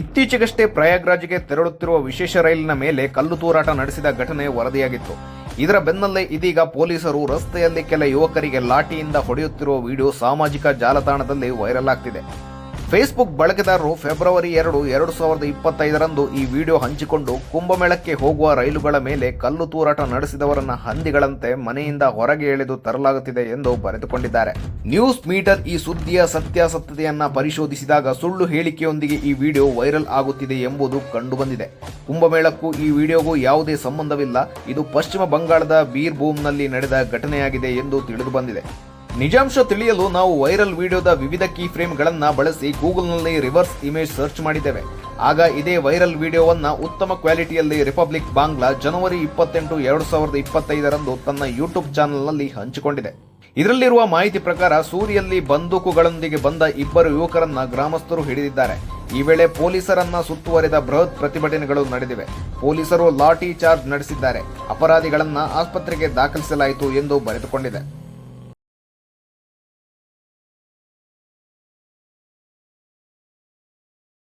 ಇತ್ತೀಚೆಗಷ್ಟೇ ಪ್ರಯಾಗ್ರಾಜ್ಗೆ ತೆರಳುತ್ತಿರುವ ವಿಶೇಷ ರೈಲಿನ ಮೇಲೆ ಕಲ್ಲು ತೂರಾಟ ನಡೆಸಿದ ಘಟನೆ ವರದಿಯಾಗಿತ್ತು. ಇದರ ಬೆನ್ನಲ್ಲೇ ಇದೀಗ ಪೊಲೀಸರು ರಸ್ತೆಯಲ್ಲಿ ಕೆಲ ಯುವಕರಿಗೆ ಲಾಠಿಯಿಂದ ಹೊಡೆಯುತ್ತಿರುವ ವಿಡಿಯೋ ಸಾಮಾಜಿಕ ಜಾಲತಾಣದಲ್ಲಿ ವೈರಲ್ ಆಗ್ತಿದೆ. ಫೇಸ್ಬುಕ್ ಬಳಕೆದಾರರು ಫೆಬ್ರವರಿ ಎರಡು ಎರಡು ಸಾವಿರದ ಇಪ್ಪತ್ತೈದರಂದು ಈ ವಿಡಿಯೋ ಹಂಚಿಕೊಂಡು ಕುಂಭಮೇಳಕ್ಕೆ ಹೋಗುವ ರೈಲುಗಳ ಮೇಲೆ ಕಲ್ಲು ತೂರಾಟ ನಡೆಸಿದವರನ್ನ ಹಂದಿಗಳಂತೆ ಮನೆಯಿಂದ ಹೊರಗೆ ಎಳೆದು ತರಲಾಗುತ್ತಿದೆ ಎಂದು ಬರೆದುಕೊಂಡಿದ್ದಾರೆ. ನ್ಯೂಸ್ ಮೀಟರ್ ಈ ಸುದ್ದಿಯ ಸತ್ಯಾಸತ್ಯತೆಯನ್ನ ಪರಿಶೋಧಿಸಿದಾಗ ಸುಳ್ಳು ಹೇಳಿಕೆಯೊಂದಿಗೆ ಈ ವಿಡಿಯೋ ವೈರಲ್ ಆಗುತ್ತಿದೆ ಎಂಬುದು ಕಂಡುಬಂದಿದೆ. ಕುಂಭಮೇಳಕ್ಕೂ ಈ ವಿಡಿಯೋಗೂ ಯಾವುದೇ ಸಂಬಂಧವಿಲ್ಲ. ಇದು ಪಶ್ಚಿಮ ಬಂಗಾಳದ ಬೀರ್ಭೂಮ್ನಲ್ಲಿ ನಡೆದ ಘಟನೆಯಾಗಿದೆ ಎಂದು ತಿಳಿದು ಬಂದಿದೆ ನಿಜಾಂಶ ತಿಳಿಯಲು ನಾವು ವೈರಲ್ ವಿಡಿಯೋದ ವಿವಿಧ ಕೀ ಫ್ರೇಮ್ಗಳನ್ನು ಬಳಸಿ ಗೂಗಲ್ನಲ್ಲಿ ರಿವರ್ಸ್ ಇಮೇಜ್ ಸರ್ಚ್ ಮಾಡಿದ್ದೇವೆ. ಆಗ ಇದೇ ವೈರಲ್ ವಿಡಿಯೋವನ್ನು ಉತ್ತಮ ಕ್ವಾಲಿಟಿಯಲ್ಲಿ ರಿಪಬ್ಲಿಕ್ ಬಾಂಗ್ಲಾ ಜನವರಿ ಇಪ್ಪತ್ತೆಂಟು ಎರಡು ಸಾವಿರದ ಇಪ್ಪತ್ತೈದರಂದು ತನ್ನ ಯೂಟ್ಯೂಬ್ ಚಾನೆಲ್ನಲ್ಲಿ ಹಂಚಿಕೊಂಡಿದೆ. ಇದರಲ್ಲಿರುವ ಮಾಹಿತಿ ಪ್ರಕಾರ ಸೂರಿಯಲ್ಲಿ ಬಂದೂಕುಗಳೊಂದಿಗೆ ಬಂದ ಇಬ್ಬರು ಯುವಕರನ್ನ ಗ್ರಾಮಸ್ಥರು ಹಿಡಿದಿದ್ದಾರೆ. ಈ ವೇಳೆ ಪೊಲೀಸರನ್ನ ಸುತ್ತುವರಿದ ಬೃಹತ್ ಪ್ರತಿಭಟನೆಗಳು ನಡೆದಿವೆ. ಪೊಲೀಸರು ಲಾಠಿ ಚಾರ್ಜ್ ನಡೆಸಿದ್ದಾರೆ. ಅಪರಾಧಿಗಳನ್ನ ಆಸ್ಪತ್ರೆಗೆ ದಾಖಲಿಸಲಾಯಿತು ಎಂದು ಬರೆದುಕೊಂಡಿದೆ.